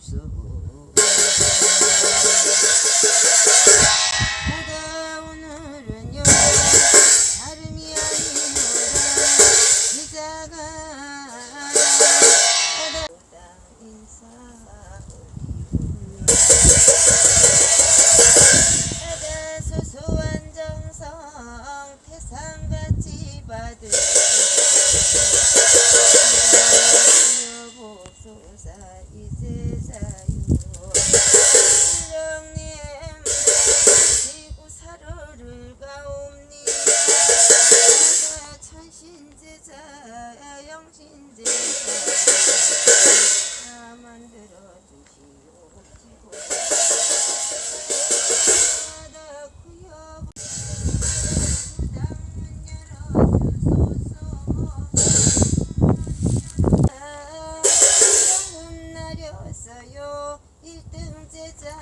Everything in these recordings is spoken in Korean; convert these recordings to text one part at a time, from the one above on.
주 여보소 문 나렸어요. 1등 제자.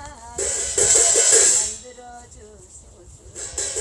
만들어 주소서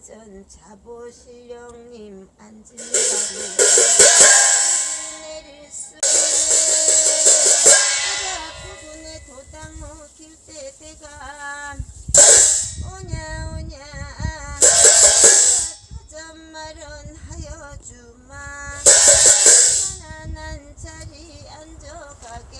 전마전 자보 신령님 앉은 자리 내릴 수. 부근에 도당 먹힐 때 때가 오냐 오냐. 터전 마련하여 주마. 편안한 자리 앉아가게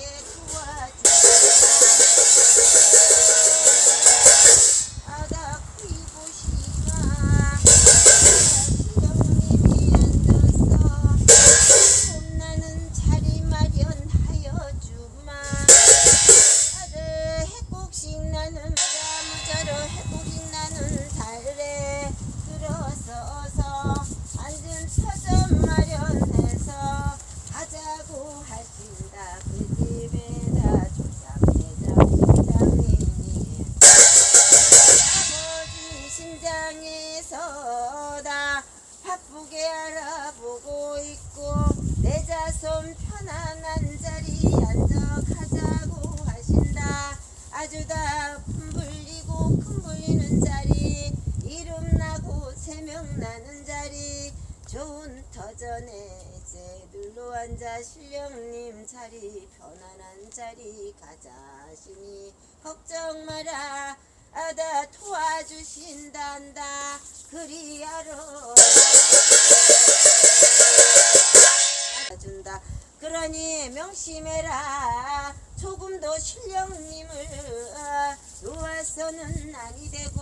심장에서다. 바쁘게 알아보고 있고 내 자손 편안한 자리 가자고 하신다. 아주 다 품불리고 큰 불리는 자리 이름 나고 세명 나는 자리. 좋은 터전에 이제 눌러 앉아 신령님 자리 편안한 자리 가자 하시니 걱정 마라. 아다 도와주신단다 그리하러 준다. 그러니 명심해라. 조금 더 신령님을 놓아서는 아니 되고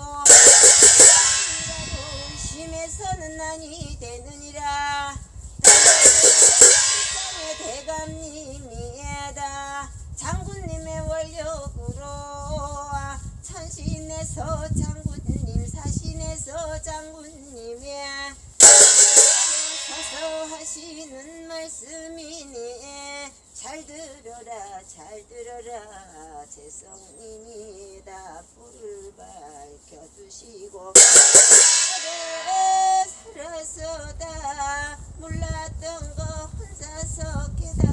의심해서는 아니 되느니라. 대감님이다. 장군님의 원력으로 천신에서 장군 말씀이니 잘 들어라 잘 들어라. 재성님이다. 불을 밝혀주시고 살아서다. 몰랐던 거 혼자서 깨달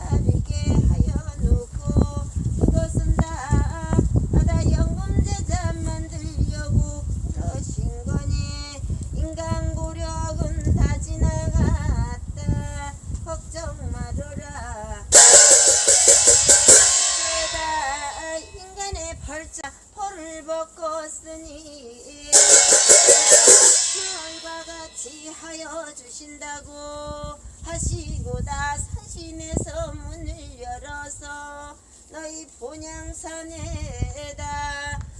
너희 본향산에다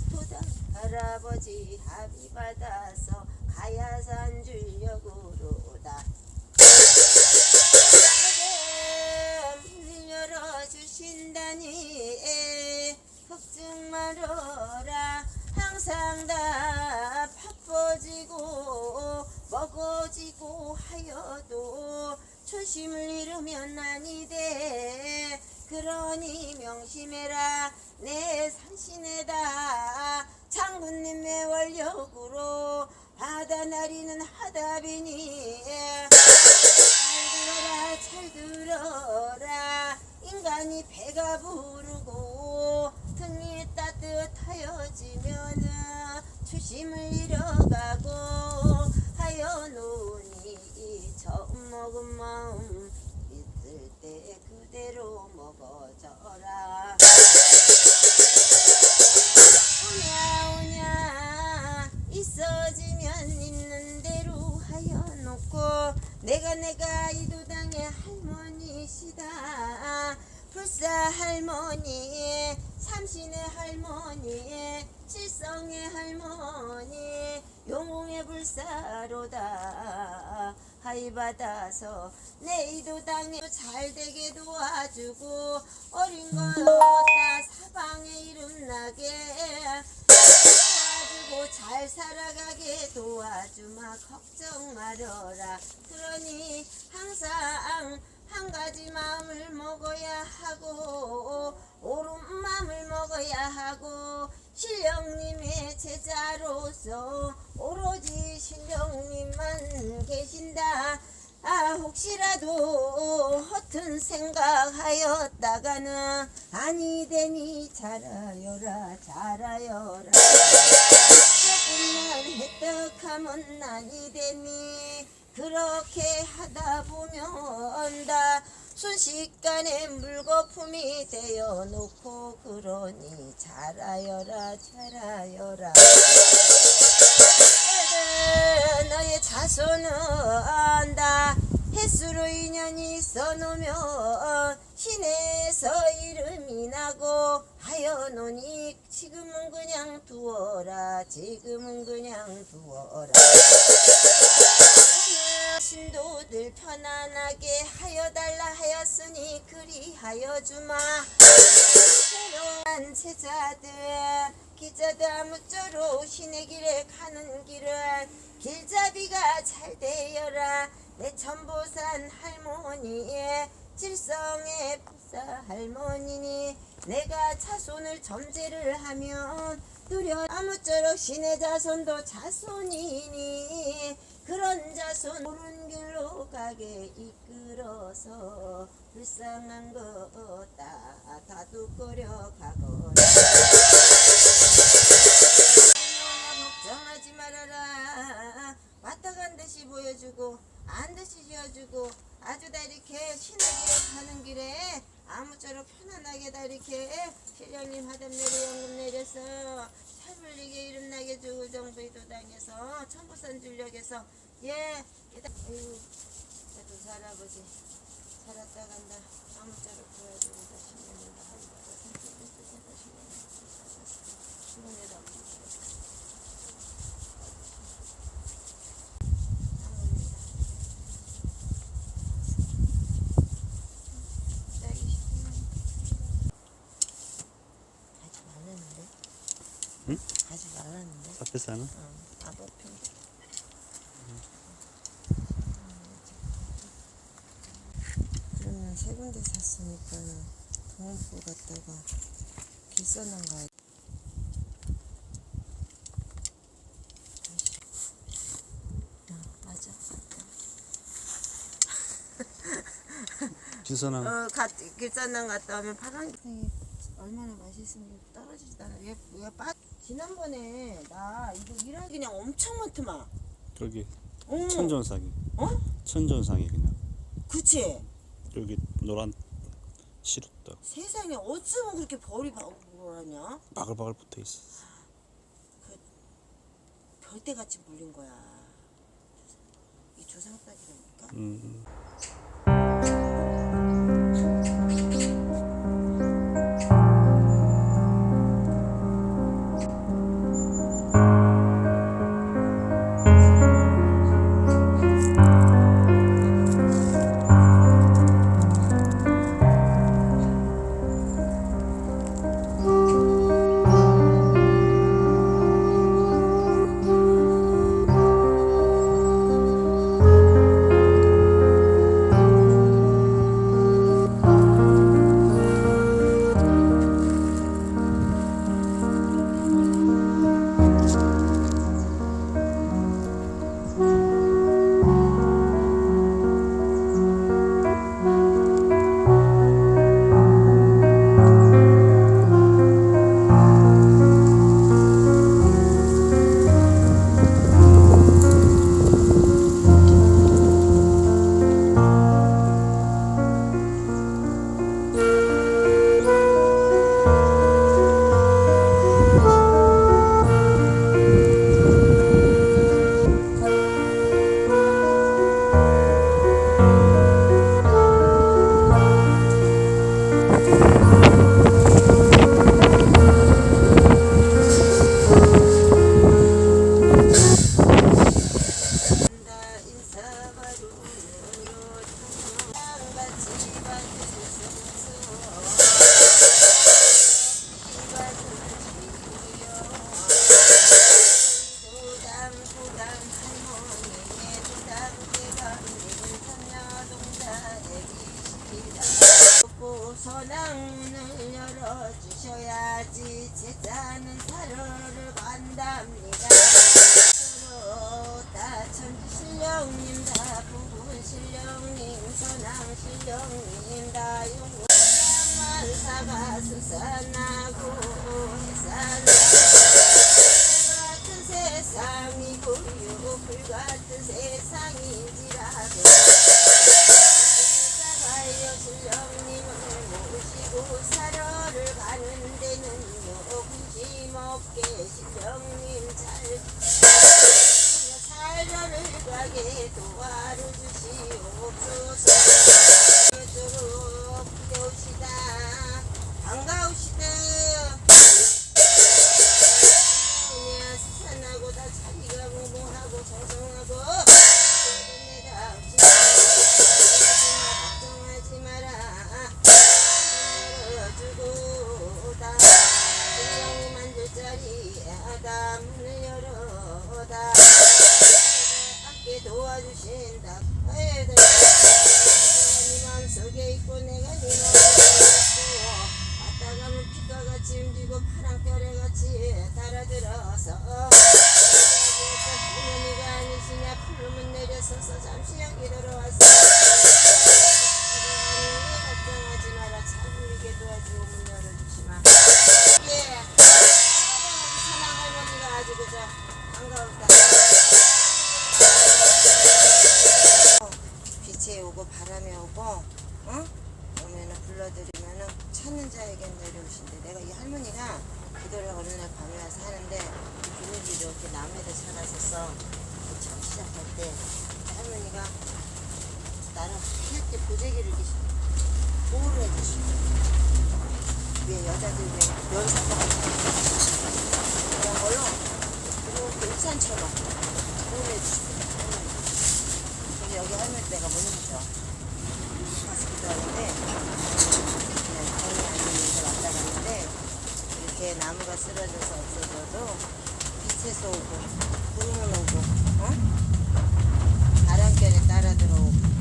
부당 할아버지 합의 받아서 가야산 주려고로다. 열어주신다니 걱정 말어라. 항상 다 바빠지고 먹어지고 하여도 초심을 잃으면 아니 돼 그러니 명심해라. 내 산신에다 장군님의 원력으로 바다 나리는 하답이니. 잘 들어라 잘 들어라. 인간이 배가 부르고 등이 따뜻하여지면은 초심을 잃어가고 하여 노니 처음 먹은 마음 있을 때 그대로 먹어져라. 오냐 오냐 있어지면 있는 대로 하여 놓고 내가 내가 이 도당의 할머니시다 불사 할머니 삼신의 할머니 칠성의 할머니 용웅의 불사로다. 하이 받아서 내 이도당에 잘 되게 도와주고 어린 거다 사방에 이름 나게 도와주고 잘 살아가게 도와주마. 걱정 말어라. 그러니 항상 한 가지 마음을 먹어야 하고 옳은 마음을 먹어야 하고 신령님의 제자로서 오로지 신령님만 계신다. 아 혹시라도 허튼 생각하였다가는 아니 되니 잘하여라 잘하여라. 조금만 획득하면 아니 되니 그렇게 하다 보면 다 순식간에 물거품이 되어 놓고 그러니 잘하여라 잘하여라. 너의 자손은 다. 횟수로 인연이 써놓으면 신에서 이름이 나고 하여 노니 지금은 그냥 두어라 지금은 그냥 두어라 신도들 편안하게 하여 달라 하였으니 그리하여 주마. 새로운 제자들 기자들 아무쪼록 신의 길에 가는 길은 길잡이가 잘 되어라. 내 천보산 할머니의 질성의 부사 할머니니 내가 자손을 점제를 하면 두려 아무쪼록 신의 자손도 자손이니 그런 자손 옳은 길로 가게 이끌어서 불쌍한 거다 다독거려 가거라. 걱정하지 말아라. 왔다 간 듯이 보여주고 안 듯이 지어주고 아주 다 이렇게 길에 가는 길에 아무쪼록 편안하게 다 이렇게 실령님 하답 내려 연금 내려서 살불리게 이름나게 주고 정부의 도당에서 천부산 줄력에서 예. 아유 그래도 할아버지. 살았다 간다. 아무쪼록 도와주고다 신령님 하답 신령님 하지 말라는데? 응? 하지 말라는데? 앞에서 하나? 어, 아버핀. 그러면 세 군데 샀으니까 동원포 갔다가 길선한 거 아니- 어, 맞아. 주선한 어, 가, 길산당 갔다 오면 파란 게 얼마나 맛있으면 떨어지지도 않아. 얘, 얘 빠. 지난번에 나 이거 일할 그냥 엄청 많더만. 여기 어, 천존상이 어? 천존상이 그냥 그치? 여기 노란 시루떡 세상에 어쩌면 그렇게 벌이 바글바글하냐? 바글바글 붙어 있어. 별대같이 물린 거야. 이 조상닭이라니까. 음. 서낭문을 열어주셔야지 제자는 사료를 간답니다. 신령님 다 부분 신령님 선왕 신령님 다 용만 사가 수산하고 해산하고 같은 세상이고요 불같은 세상인지라도 마음 때 할머니가 나를 할때 보재기를 보호를 해주시고 왜 여자들 왜 연사가 그런 걸로 이렇게 일산처럼 보호를 해주시고 할머니 여기 할머니 못 믿어 가서 기도하는데 그냥 정이 아니면서 왔다 갔는데 이렇게 나무가 쓰러져서 없어져도 빛에서 오고 구름은 오고 어? 바